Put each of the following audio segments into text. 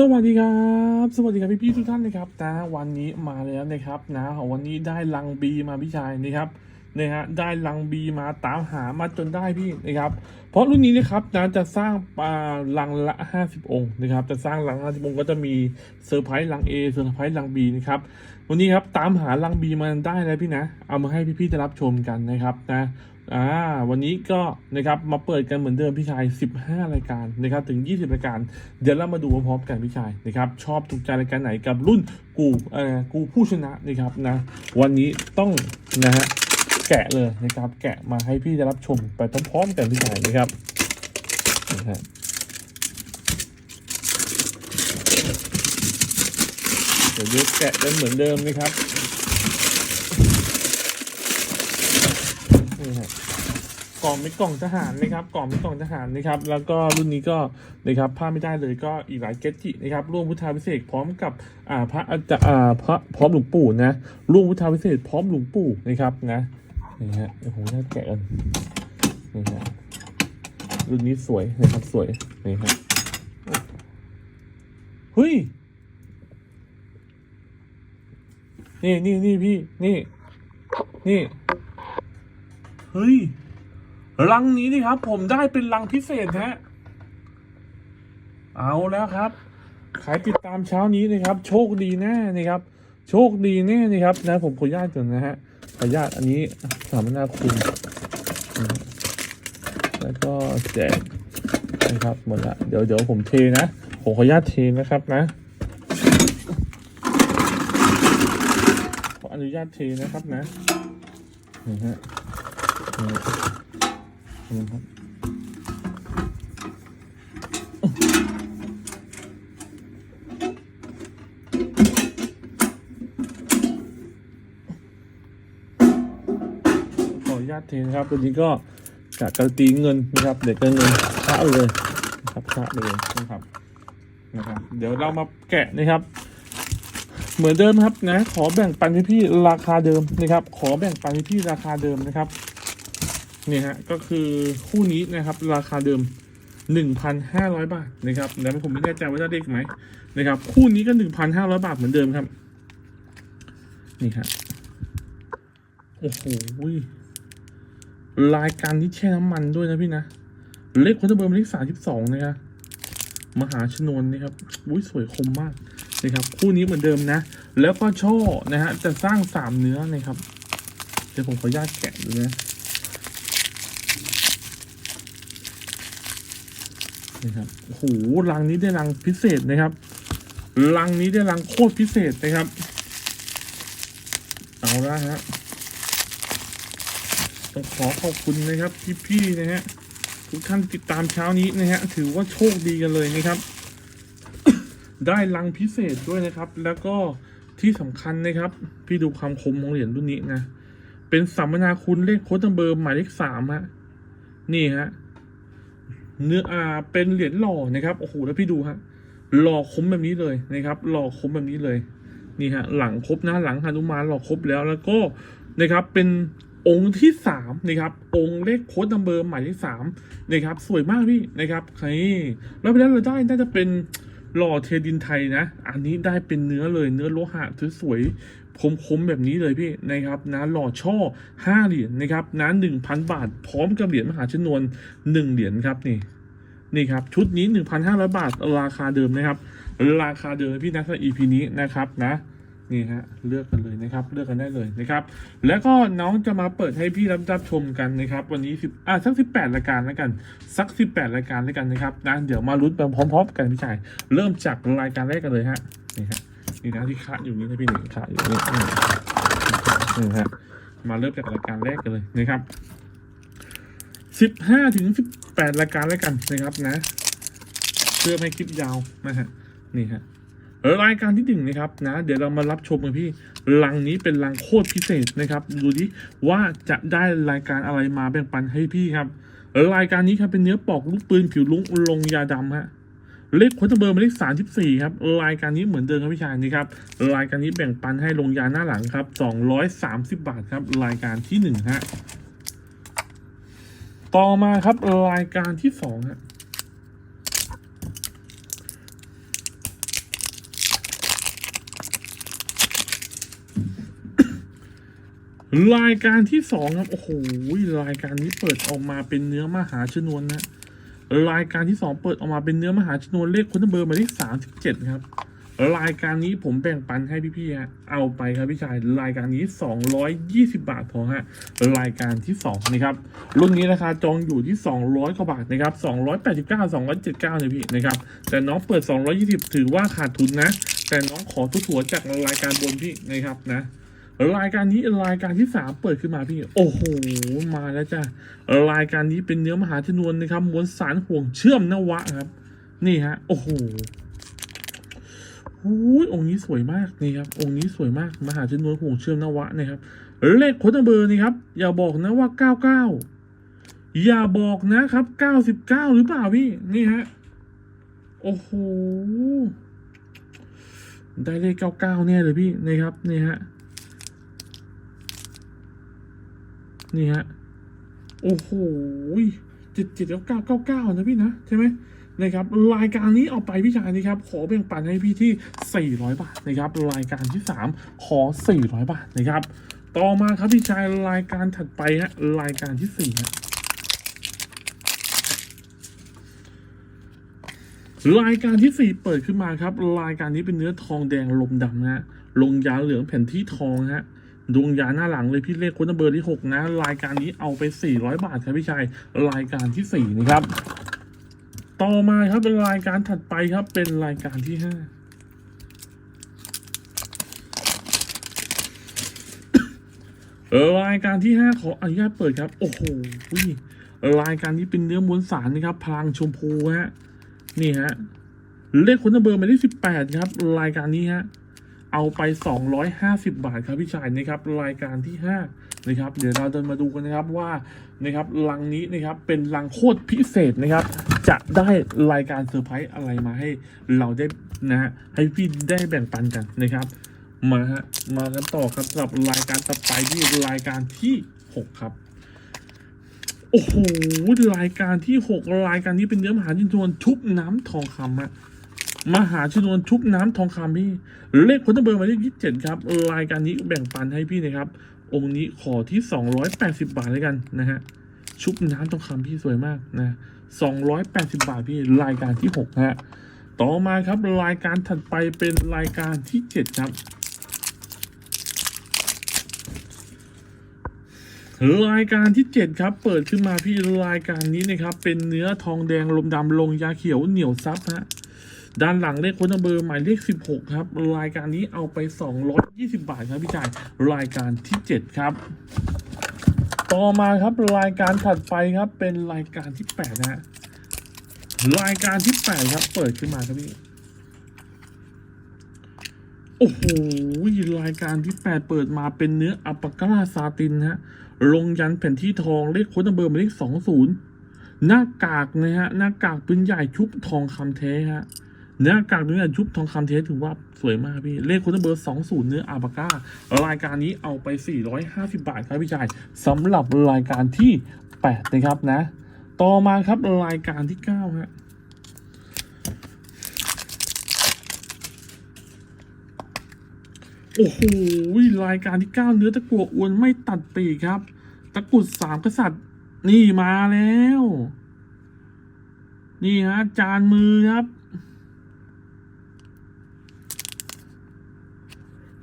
สวัสดีครับ สวัสดีครับพี่พี่ๆทุกท่านนะครับนะวันนี้มาแล้วนะครับนะวันนี้ได้ลังบีมาพี่ชายนะครับนะฮะได้ลังบีมาตามหามาจนได้พี่นะครับ เพราะรุ่นนี้นะครับนะจะสร้างอ่าลังละ 50 องค์นะครับ จะสร้างลัง50องค์ก็จะมีเซอร์ไพรส์ลัง A เซอร์ไพรส์ลัง B นะครับวันนี้ครับตามหาลัง B มาได้แล้วพี่นะ เอามาให้พี่ๆได้รับชมกันนะครับนะ อ่าวันนี้ก็นะครับมาเปิดกันเหมือนเดิมพี่ชาย 15 รายการนะครับถึง 20 รายการ เดี๋ยวเรามาดูพร้อมๆกันพี่ชายนะครับชอบถูกใจรายการไหนกับรุ่นกูเอ่อกูผู้ชนะนะครับนะวันนี้ต้องนะฮะแกะเลยนะครับแกะมาให้พี่ได้รับชมไปพร้อมๆกันพี่ชายนะครับนะฮะเดี๋ยวยวแกะกันเหมือนเดิมนะครับนี่ฮะ ล่องเป็นกล่องทหารนะครับ กล่องเป็นกล่องทหารนะครับ แล้วก็รุ่นนี้ก็นะครับพลาดไม่ได้เลยก็อีกหลายเกจินะครับ ร่วมพุทธาพิเศษพร้อมกับอ่าพระอาจารย์อ่าพระพร้อมหลวงปู่นะ ร่วมพุทธาพิเศษพร้อมหลวงปู่นะครับนะนี่ฮะโอ้โหน่าแกะกันนี่ฮะรุ่นนี้สวยนะครับสวยนี่ฮะเฮ้ยนี่นี่นี่พี่ นี่ นี่ เฮ้ย ลังนี้นี่ครับ ผมได้เป็นลังพิเศษฮะ เอาแล้วครับใครติดตามเช้านี้นะครับ โชคดีแน่นะครับ โชคดีแน่นะครับนะ ผมขออนุญาตก่อนนะฮะขออนุญาตอันนี้สามนาคุณ แล้วก็แจกนะครับหมดละเดี๋ยวเดี๋ยวผมเทนะ ผมขออนุญาตเทนะครับนะขออนุญาตเทนะครับนะนี่ฮะ นี่นครับขออนุญาตเทนะครับตัวนี้ก็กะกระตีเงินนะครับ เด็กเงินชะเลยนะครับชะเลยนะครับนะครับ เดี๋ยวเรามาแกะนะครับ เหมือนเดิมครับนะ ขอแบ่งปันพี่ๆราคาเดิมนะครับ ขอแบ่งปันพี่ๆราคาเดิมนะครับ เนี่ยฮะก็คือคู่นี้นะครับราคาเดิม 1,500 บาทนะครับแล้วผมไม่แน่ใจว่าจะได้ไหมนะครับคู่นี้ก็ 1,500 บาทเหมือนเดิมครับ นี่ครับโอ้โหรายการที่แช่น้ำมันด้วยนะพี่นะ เลขคอนเทเบอร์เลขสามสิบสองนะครับมหาชนวนนะครับอุ้ยสวยคมมากนะครับ คู่นี้เหมือนเดิมนะ แล้วก็ช่อนะฮะจะสร้างสามเนื้อนะครับ เดี๋ยวผมขออนุญาตแกะดูนะ นะครับโอ้โหรังนี้ได้รังพิเศษนะครับรังนี้ได้รังโคตรพิเศษนะครับ เอาละฮะต้องขอขอบคุณนะครับพี่ๆนะฮะทุกท่านติดตามเช้านี้นะฮะถือว่าโชคดีกันเลยนะครับ ได้รังพิเศษด้วยนะครับ แล้วก็ที่สำคัญนะครับ พี่ดูความคมของเหรียญรุ่นนี้นะ เป็นสัมมนาคุณเลขโค้ดนัมเบอร์หมายเลขสามฮะนี่ฮะ เนื้ออ่าเป็นเหรียญหล่อนะครับ โอ้โห แล้วพี่ดูฮะ หล่อคมแบบนี้เลยนะครับ หล่อคมแบบนี้เลย นี่ฮะ หลังครบนะ หลังหนุมานหล่อครบแล้ว แล้วก็นะครับ เป็นองค์ที่สามนะครับ องค์เลขโค้ดนัมเบอร์หมายเลขสามนะครับ สวยมากพี่นะครับนี่แล้วไปแล้วเราได้ น่าจะเป็นหล่อเทดินไทยนะ อันนี้ได้เป็นเนื้อเลย เนื้อโลหะสวย คมๆแบบนี้เลยพี่นะครับนะหล่อช่อห้าเหรียญนะครับนะหนึ่งพันบาท พร้อมกับเหรียญมหาชนวนหนึ่งเหรียญครับนี่นี่ครับชุดนี้ 1,500 บาทราคาเดิมนะครับ ราคาเดิมพี่นัก EP นี้นะครับนะนี่ฮะเลือกกันเลยนะครับ เลือกกันได้เลยนะครับ แล้วก็น้องจะมาเปิดให้พี่รับรับชมกันนะครับ วันนี้สิบอะสักสิบแปดรายการแล้วกัน สักสิบแปดรายการแล้วกันนะครับนะเดี๋ยวมาลุ้นไปพร้อม ๆ กันพี่ชายเริ่มจากรายการแรกกันเลยฮะนี่ฮะ นี่นะที่คาดอยู่นี่นะพี่หนึ่งคาดอยู่นี่นี่ฮะมาเริ่มจากรายการแรกกันเลยนะครับสิบห้าถึงสิบแปดรายการแล้วกันนะครับนะ เพื่อไม่คลิปยาวนะฮะนี่ฮะรายการที่หนึ่งนะครับนะ เดี๋ยวเรามารับชมกันพี่ลังนี้เป็นลังโคตรพิเศษนะครับ ดูดิว่าจะได้รายการอะไรมาแบ่งปันให้พี่ครับรายการนี้ครับเป็นเนื้อปอกลูกปืนผิวลุงลงยาดำฮะ เลขควอเตอร์เบอร์หมายเลขสามสิบสี่ครับรายการนี้เหมือนเดิมครับพี่ชายนี่ครับรายการนี้แบ่งปันให้ลงยาหน้าหลังครับสองร้อยสามสิบบาทครับ รายการที่หนึ่งฮะต่อมาครับรายการที่สองฮะรายการที่สองครับ โอ้โหรายการนี้เปิดออกมาเป็นเนื้อมหาชนวนนะ รายการที่สองเปิดออกมาเป็นเนื้อมหาชนวนเลขคุณเบอร์หมายเลขสามสิบเจ็ดครับ รายการนี้ผมแบ่งปันให้พี่ๆฮะเอาไปครับพี่ชายรายการนี้ 220 บาทพอฮะรายการที่2นะครับรุ่นนี้ราคาจองอยู่ที่ 200กว่าบาทนะครับ289 279เนี่ยพี่นะครับแต่น้องเปิด 220 ถือว่าขาดทุนนะ แต่น้องขอทุกถัวจากรายการบนพี่นะครับนะ รายการนี้รายการที่สามเปิดขึ้นมาพี่ โอ้โห มาแล้วจ้ะรายการนี้เป็นเนื้อมหาชนวนนะครับมวลสารห่วงเชื่อมนวะครับ นี่ฮะ โอ้โหอุ้ยองค์นี้สวยมากนี่ครับองค์นี้สวยมากมหาชนวนห่วงเชื่อมนวะนะครับเลขโค้ดเบอร์นี่ครับ อย่าบอกนะว่าเก้าเก้าอย่าบอกนะครับเก้าสิบเก้าหรือเปล่าพี่นี่ฮะโอ้โหได้เลขเก้าเก้าแน่เลยพี่นี่ครับนี่ฮะ นี่ฮะ โอ้โหเจ็ดเจ็ดเก้าเก้าเก้าเก้านะพี่นะใช่ไหมนะครับรายการนี้เอาไปพี่ชายนะครับขอแบ่งปันให้พี่ที่ 400 บาทนะครับรายการที่ 3 ขอ 400 บาทนะครับ ต่อมาครับพี่ชายรายการถัดไปฮะรายการที่4ฮะรายการที่ 4 เปิดขึ้นมาครับ รายการนี้เป็นเนื้อทองแดงลมดำนะฮะลงยาเหลืองแผ่นที่ทองฮะ ดวงยาหน้าหลังเลยพี่เลขคนเบอร์ที่ 6 นะ รายการนี้เอาไป 400 บาทครับพี่ชายรายการที่ 4 นะครับ ต่อมาครับเป็นรายการถัดไปครับเป็นรายการที่ห้าเออรายการที่ห้าขออนุญาตเปิดครับ โอ้โหรายการนี้เป็นเนื้อมวลสารนะครับ พลังชมพูฮะ นี่ฮะ เลขคนเบอร์หมายเลขสิบแปดครับ รายการนี้ฮะ เอาไปสองร้อยห้าสิบบาทครับพี่ชายนะครับรายการที่ห้านะครับ เดี๋ยวเราเดินมาดูกันนะครับว่านะครับลังนี้นะครับเป็นลังโคตรพิเศษนะครับ จะได้รายการเซอร์ไพรส์อะไรมาให้เราได้นะฮะให้พี่ได้แบ่งปันกันนะครับมาฮะมากันต่อครับสำหรับรายการต่อไปที่รายการที่หกครับโอ้โหรายการที่หกรายการนี้เป็นเนื้อมหาชนวนชุบน้ำทองคำฮะ มหาชนวนชุบน้ำทองคำพี่ เลขคนเบอร์หมายเลขยี่สิบเจ็ดครับรายการนี้แบ่งปันให้พี่นะครับ องค์นี้ขอที่สองร้อยแปดสิบบาทเลยกันนะฮะชุบน้ำทองคำพี่สวยมากนะสองร้อยแปดสิบาทพี่รายการที่หกฮะต่อมาครับรายการถัดไปเป็นรายการที่เจ็ดครับรายการที่ 7 ครับ เปิดขึ้นมาพี่รายการนี้นะครับ เป็นเนื้อทองแดงลมดำลงยาเขียวเหนียวซับฮะ ด้านหลังเลขคนเบอร์หมายเลข 16 ครับ รายการนี้เอาไป220 บาทครับพี่ชายรายการที่ 7 ครับ ต่อมาครับรายการถัดไปครับเป็นรายการที่ 8 นะฮะรายการที่ 8 ครับ เปิดขึ้นมาครับพี่โอ้โหรายการที่ 8 เปิดมาเป็นเนื้ออัปปากาซาตินฮะลงยันแผ่นที่ทองเลขโค้ดเบอร์หมายเลขสองศูนย์หน้ากากนะฮะหน้ากากปืนใหญ่ชุบทองคำแท้ฮะ หน้ากากปืนใหญ่ชุบทองคำแท้ถือว่าสวยมากพี่ เลขค้ดเบอร์สองศูนย์เนื้ออัปปาการายการนี้เอาไป 450 บาทครับพี่ชายสำหรับรายการที่ 8 นะครับนะ ต่อมาครับรายการที่9ฮะโอ้โหรายการที่เก้าเนื้อตะกัวอวนไม่ตัดปีครับ ตะกุดสามกษัตริย์นี่มาแล้ว นี่ฮะ จานมือครับ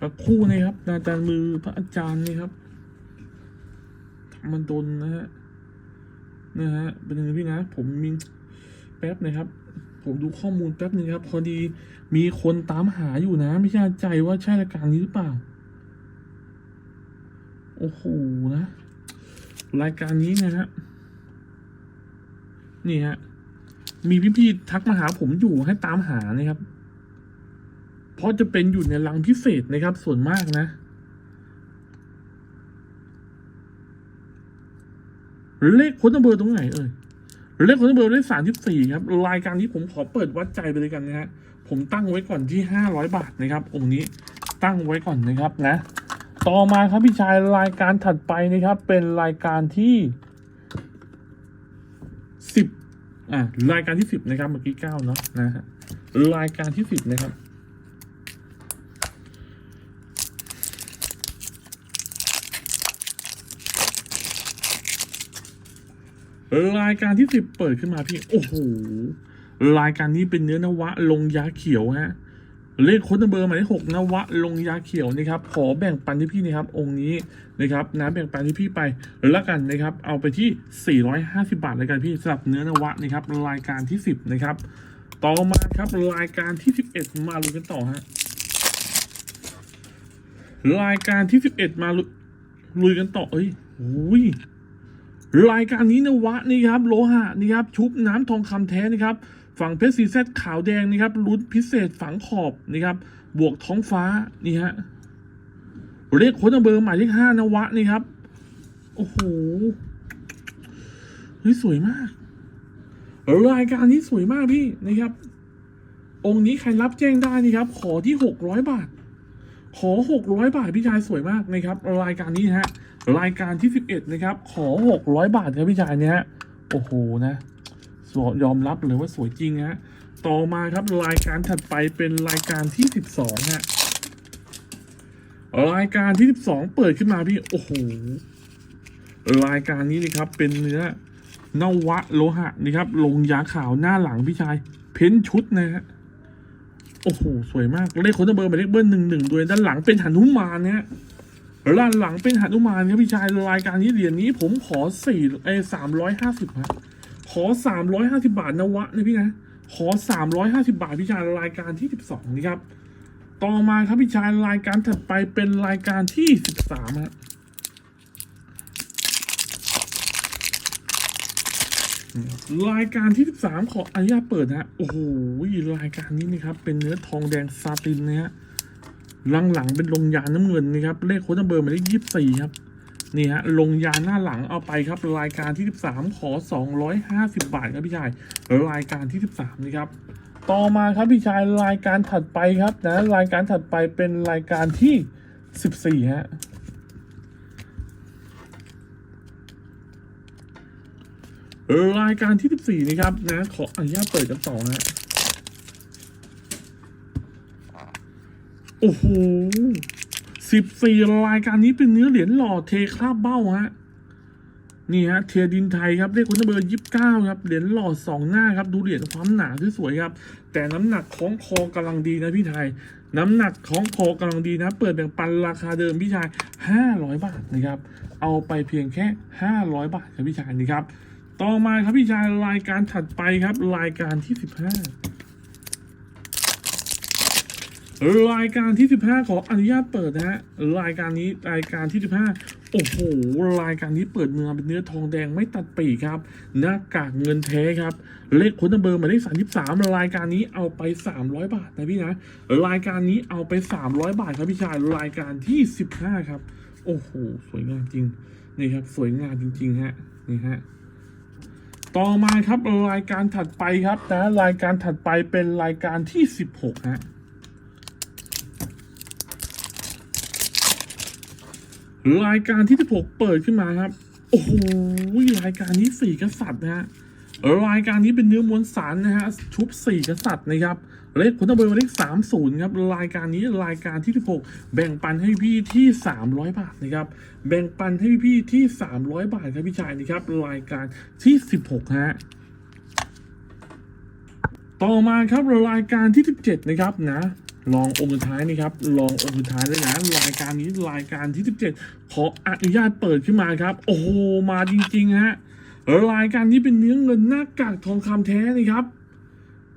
พระคู่นะครับอาจารย์มือพระอาจารย์นี่ครับธรรมันดนนะฮะนะฮะเป็นยังไงพี่นะ ผมมีแป๊บนะครับ ผมดูข้อมูลแป๊บนึงครับ พอดีมีคนตามหาอยู่นะ ไม่ใช่ใจว่าใช่รายการนี้หรือเปล่า โอ้โหนะ รายการนี้นะฮะนี่ฮะมีพี่ๆทักมาหาผมอยู่ให้ตามหานะครับ เพราะจะเป็นอยู่ในรังพิเศษนะครับ ส่วนมากนะ เลขค้นเบอร์ตรงไหนเอ่ยเลขคนเบอร์ได้สามสิบสี่ครับ รายการนี้ผมขอเปิดวัดใจไปเลยกันนะฮะผมตั้งไว้ก่อนที่ห้าร้อยบาทนะครับ องค์นี้ตั้งไว้ก่อนนะครับนะ ต่อมาครับพี่ชายรายการถัดไปนะครับ เป็นรายการที่สิบอ่ารายการที่สิบนะครับเมื่อกี้เก้าเนาะนะฮะรายการที่สิบนะครับ รายการที่สิบเปิดขึ้นมาพี่ โอ้โห รายการนี้เป็นเนื้อนวะลงยาเขียวฮะ เลขค้ดเบอร์หมายเลขหกนวะลงยาเขียวนะครับ ขอแบ่งปันที่พี่นะครับ องค์นี้นะครับนะแบ่งปันที่พี่ไปแล้วกันนะครับ เอาไปที่ 450 บาทเลยกันพี่สำหรับเนื้อนวะนะครับ รายการที่ 10 นะครับ ต่อมาครับรายการที่ 11 มาลุยกันต่อฮะ รายการที่ 11 มาลุลุยกันต่อ เอ้ยโอ้ย รายการนี้นวะนี่ครับโลหะนี่ครับชุบน้ำทองคำแท้นะครับฝั่งเพชรสีเซตขาวแดงนะครับลุ้นพิเศษฝังขอบนี่ครับบวกท้องฟ้านี่ฮะเลขโค้ดเบอร์หมายเลขห้านวะนี่ครับ โอ้โหเฮ้ยสวยมาก รายการนี้สวยมากพี่นะครับ องค์นี้ใครรับแจ้งได้นี่ครับ ขอที่หกร้อยบาท ขอหกร้อยบาทพี่ชายสวยมากนะครับ รายการนี้ฮะ รายการที่สิบเอ็ดนะครับ ขอหกร้อยบาทครับพี่ชายเนี่ยโอ้โหนะสวยอมรับเลยว่าสวยจริงฮะต่อมาครับรายการถัดไปเป็นรายการที่สิบสองฮะรายการที่สิบสองเปิดขึ้นมาพี่โอ้โหรายการนี้นะครับเป็นเนื้อนวะโลหะนี่ครับ ลงยาขาวหน้าหลังพี่ชาย เพ้นชุดนะฮะโอ้โห สวยมาก เลขค้ดเบอร์หมายเลขเบิ้ลหนึ่งหนึ่งด้วยด้านหลังเป็นหันุมานเนะฮะ ด้านหลังเป็นหนุมานครับพี่ชายรายการนี้เหรียญนี้ผมขอสี่ไอ้สามร้อยห้าสิบฮะขอสามร้อยห้าสิบาทนวะนะพี่นะ ขอสามร้อยห้าสิบาทพี่ชายรายการที่สิบสองนี่ครับ ต่อมาครับพี่ชายรายการถัดไปเป็นรายการที่สิบสามฮะรายการที่สิบสามขออนุญาตเปิดนะฮะ โอ้โห รายการนี้นะครับ เป็นเนื้อทองแดงซาตินนะฮะ หลังหลังเป็นลงยาน้ำเงินนะครับ เลขโค้ดเบอร์หมายเลขยี่สี่ครับนี่ฮะลงยาหน้าหลังเอาไปครับ รายการที่สิบสามขอสองร้อยห้าสิบบาทครับพี่ชายรายการที่สิบสามนี่ครับ ต่อมาครับพี่ชายรายการถัดไปครับนะรายการถัดไปเป็นรายการที่สิบสี่ฮะรายการที่สิบสี่นี่ครับนะขออนุญาตเปิดกันต่อฮะ โอ้โหสิบสี่รายการนี้เป็นเนื้อเหรียญหล่อเทคราบเบ้าฮะ นี่ฮะเทียดินไทยครับเลขคุณเบอร์ยี่สิบเก้าครับ เหรียญหล่อสองหน้าครับ ดูเหรียญความหนาที่สวยครับ แต่น้ำหนักของคอกำลังดีนะพี่ไทย น้ำหนักของคอกำลังดีนะ เปิดแบ่งปันราคาเดิมพี่ชายห้าร้อยบาทนะครับ เอาไปเพียงแค่ห้าร้อยบาทครับพี่ชายนี่ครับ ต่อมาครับพี่ชายรายการถัดไปครับรายการที่สิบห้า รายการที่ 15 ขออนุญาตเปิดนะฮะรายการนี้รายการที่ 15 โอ้โหรายการนี้เปิดเนื้อเป็นเนื้อทองแดงไม่ตัดปีกครับหน้ากากเงินแท้ครับ เลขคนเบอร์หมายเลข33 รายการนี้เอาไป 300 บาทนะพี่นะรายการนี้เอาไป 300 บาทครับพี่ชายรายการที่ 15 ครับ โอ้โหสวยงามจริงนี่ครับสวยงามจริง ๆ ฮะนี่ฮะต่อมาครับรายการถัดไปครับนะรายการถัดไปเป็นรายการที่ 16ฮะ รายการที่16เปิดขึ้นมาครับ โอ้โหรายการนี้สี่กษัตริย์นะฮะรายการนี้เป็นเนื้อมวลสารนะฮะชุบสี่กษัตริย์นะครับเลขผลตบอร์เลขสามศูนย์ครับรายการนี้รายการที่16แบ่งปันให้พี่ที่300บาทนะครับแบ่งปันให้พี่ที่300บาทครับพี่ชายนะครับรายการที่16ฮะต่อมาครับรายการที่17นะครับนะ ลององค์สุดท้ายนะครับ ลององค์สุดท้ายเลยนะรายการนี้รายการที่ 17 ขออนุญาตเปิดขึ้นมาครับ โอ้โห มาจริงๆฮะรายการนี้เป็นเนื้อเงินหน้ากากทองคำแท้นี่ครับ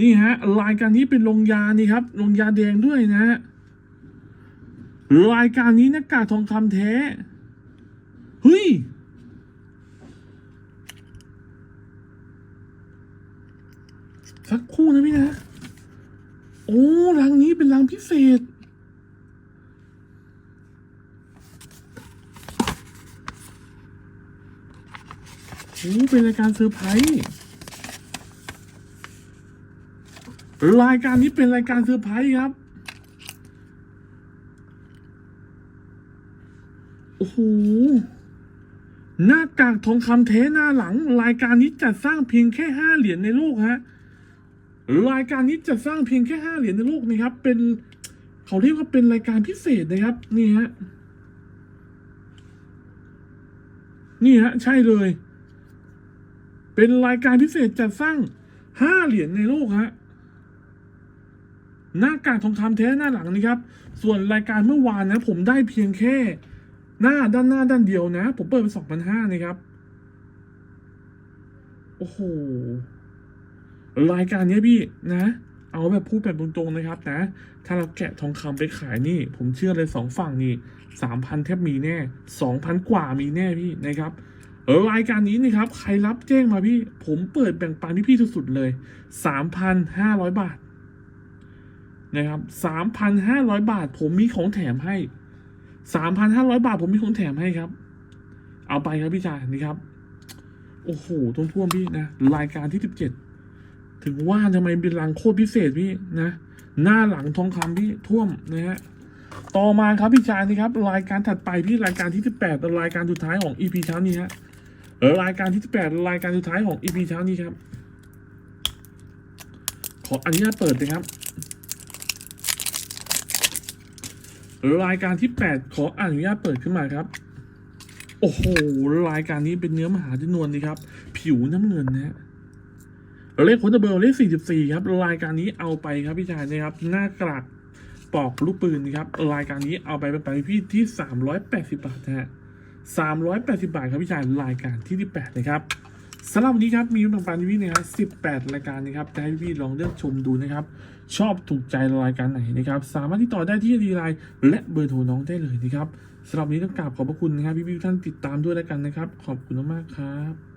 นี่ฮะรายการนี้เป็นลงยานี่ครับลงยาแดงด้วยนะฮะรายการนี้หน้ากากทองคำแท้เฮ้ยสักคู่นะพี่นะ อ้รังนี้เป็นรังพิเศษ โอ้เป็นรายการเซอร์ไพรส์รายการนี้เป็นรายการเซอร์ไพรส์ครับ โอ้โหหน้ากากทองคำแท้หน้าหลัง รายการนี้จัดสร้างเพียงแค่ห้าเหรียญในโลกฮะ รายการนี้จะสร้างเพียงแค่ห้าเหรียญในโลกนะครับ เป็นเขาเรียกว่าเป็นรายการพิเศษนะครับ นี่ฮะนี่ฮะใช่เลย เป็นรายการพิเศษจัดสร้างห้าเหรียญในโลกฮะหน้ากากทองคำแท้หน้าหลังนี่ครับ ส่วนรายการเมื่อวานนะ ผมได้เพียงแค่ หน้าด้านหน้าด้านเดียวนะ ผมเปิดไปสองพันห้านะครับ โอ้โห รายการนี้พี่นะ เอาแบบพูดแบบตรงๆนะครับนะ ถ้าเราแกะทองคำไปขายนี่ ผมเชื่อเลยสองฝั่งนี่สามพันแทบมีแน่สองพันกว่ามีแน่พี่นะครับเออรายการนี้นี่ครับใครรับแจ้งมาพี่ ผมเปิดแบ่งปันพี่ๆสุดๆเลยสามพันห้าร้อยบาทนะครับสามพันห้าร้อยบาท ผมมีของแถมให้สามพันห้าร้อยบาท ผมมีของแถมให้ครับ เอาไปครับพี่ชายนี่ครับ โอ้โหท่วมท่วมๆพี่นะ รายการที่สิบเจ็ด ถึงว่าทำไมเป็นรังโคตรพิเศษพี่นะ หน้าหลังทองคำพี่ท่วมนะฮะต่อมาครับพี่ชายนี่ครับ รายการถัดไปพี่รายการที่สิบแปดรายการสุดท้ายของอีพีเช้านี้ฮะเออรายการที่สิบแปดรายการสุดท้ายของอีพีเช้านี้ครับ ขออนุญาตเปิดเลยครับ รายการที่ 8 ขออนุญาตเปิดขึ้นมาครับ โอ้โหรายการนี้เป็นเนื้อมหาจำนวนนี่ครับ ผิวน้ำเงินนะฮะ เลขโคตเบอร์เลข44ครับรายการนี้เอาไปครับพี่ชายนะครับ หน้ากระดาษปอกลูกปืนครับรายการนี้เอาไปเป็นไปพี่ที่380บาทนะฮะ380บาทครับพี่ชายรายการที่8นะครับสำหรับวันนี้ครับมีบางปันพี่นะครับ18รายการนะครับจะให้พี่ลองเลือกชมดูนะครับ ชอบถูกใจรายการไหนนะครับ สามารถที่ต่อได้ที่ดีไลน์และเบอร์โทรน้องได้เลยนะครับสำหรับวันนี้ต้องกราบขอบพระคุณนะครับพี่ๆทุกท่านติดตามด้วยแล้วกันนะครับ ขอบคุณมากครับ